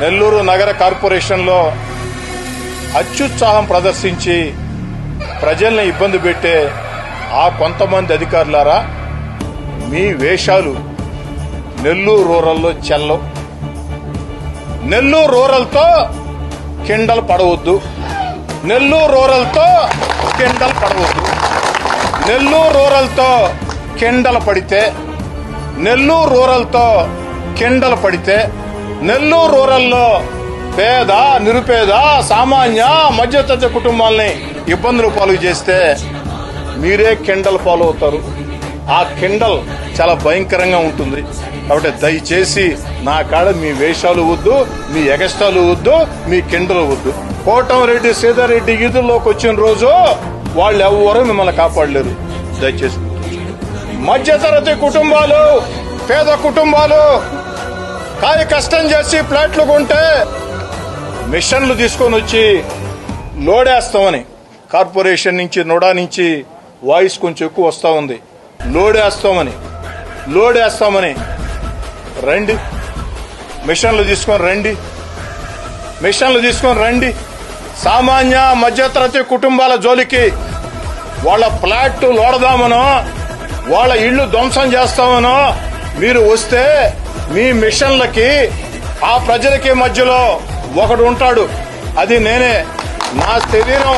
నెల్లూరు నగర కార్పొరేషన్లో అత్యుత్సాహం ప్రదర్శించి ప్రజల్ని ఇబ్బంది పెట్టే ఆ కొంతమంది అధికారులారా మీ వేషాలు నెల్లూరు రూరల్లో చెల్లవు. నెల్లూరు రూరల్తో కిండలు పడవద్దు. నెల్లూరు రూరల్తో కిండలు పడవద్దు. నెల్లూరు రూరల్తో కిండలు పడితే నెల్లూరు రూరల్తో కిండలు పడితే నెల్లూరు రూరల్లో పేద నిరుపేద సామాన్య మధ్యతరగతి కుటుంబాల్ని ఇబ్బందులు పాలు చేస్తే మీరే కిండల్ పాలు అవుతారు. ఆ కిండల్ చాలా భయంకరంగా ఉంటుంది. కాబట్టి దయచేసి నా కాడ మీ వేషాలు వద్దు మీ ఎగస్టాలు వద్దు మీ కిండలు వద్దు. కోటంరెడ్డి సీతారెడ్డి ఈదుల్లోకి వచ్చిన రోజు వాళ్ళు ఎవ్వరూ మిమ్మల్ని కాపాడలేరు. దయచేసి మధ్యతరగతి కుటుంబాలు పేద కుటుంబాలు కాయ కష్టం చేసి ప్లాట్లు కొంటే మిషన్లు తీసుకొని వచ్చి లోడేస్తామని. కార్పొరేషన్ నుంచి నోడా నుంచి వాయిస్ కొంచెం ఎక్కువ వస్తూ ఉంది. లోడేస్తామని. లోడేస్తామని. రండి. మిషన్లు తీసుకొని రండి. మిషన్లు తీసుకొని రండి. సామాన్య మధ్యతరగతి కుటుంబాల జోలికి వాళ్ళ ఫ్లాట్ లోడదామనో వాళ్ళ ఇళ్ళు ధ్వంసం చేస్తామనో మీరు వస్తే మీ మిషన్లకి ఆ ప్రజలకి మధ్యలో ఒకడు ఉంటాడు. అది నేనే. నా శరీరం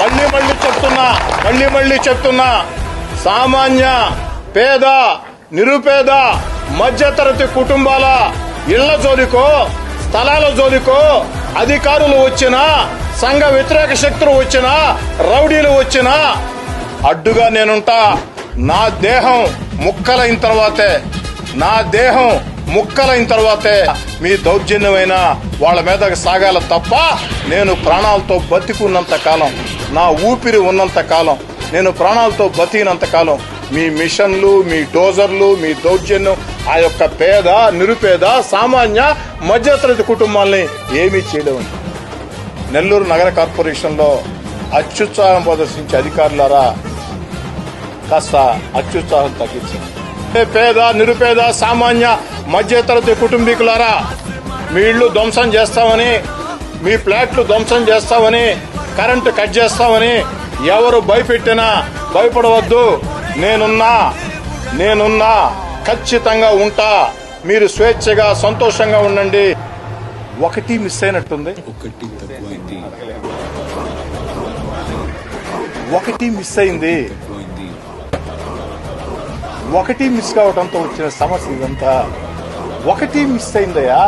మళ్ళీ మళ్ళీ చెప్తున్నా మళ్ళీ మళ్ళీ చెప్తున్నా. సామాన్య పేద నిరుపేద మధ్యతరగతి కుటుంబాల ఇళ్ళ జోలికో స్థలాల జోలికో అధికారులు వచ్చినా సంఘ వ్యతిరేక శక్తులు వచ్చినా రౌడీలు వచ్చినా అడ్డుగా నేనుంటా. నా దేహం ముక్కలైన తర్వాతే. నా దేహం ముక్కలైన తర్వాతే మీ దౌర్జన్యమైన వాళ్ళ మీద సాగాల తప్ప నేను ప్రాణాలతో బతికున్నంత కాలం నా ఊపిరి ఉన్నంత కాలం నేను ప్రాణాలతో బతికినంత కాలం మీ మిషన్లు మీ డోజర్లు మీ దౌర్జన్యం ఆ యొక్క పేద నిరుపేద సామాన్య మధ్యతరగతి కుటుంబాల్ని ఏమీ చేయడం నెల్లూరు నగర కార్పొరేషన్లో అత్యుత్సాహం ప్రదర్శించే అధికారులారా కాస్త అత్యుత్సాహం తగ్గించింది పేద నిరుపేద సామాన్య మధ్యతరగతి కుటుంబీకులారా మీ ఇళ్ళు ధ్వంసం చేస్తామని మీ ఫ్లాట్లు ధ్వంసం చేస్తామని కరెంటు కట్ చేస్తామని ఎవరు భయపెట్టినా భయపడవద్దు. నేనున్నా నేనున్నా ఖచ్చితంగా ఉంటా. మీరు స్వేచ్ఛగా సంతోషంగా ఉండండి. ఒకటి మిస్ అయినట్టుంది. ఒకటి మిస్ అయింది. ఒకటి మిస్ కావడంతో వచ్చిన సమస్య ఇదంతా. ఒకటి మిస్ అయిందయా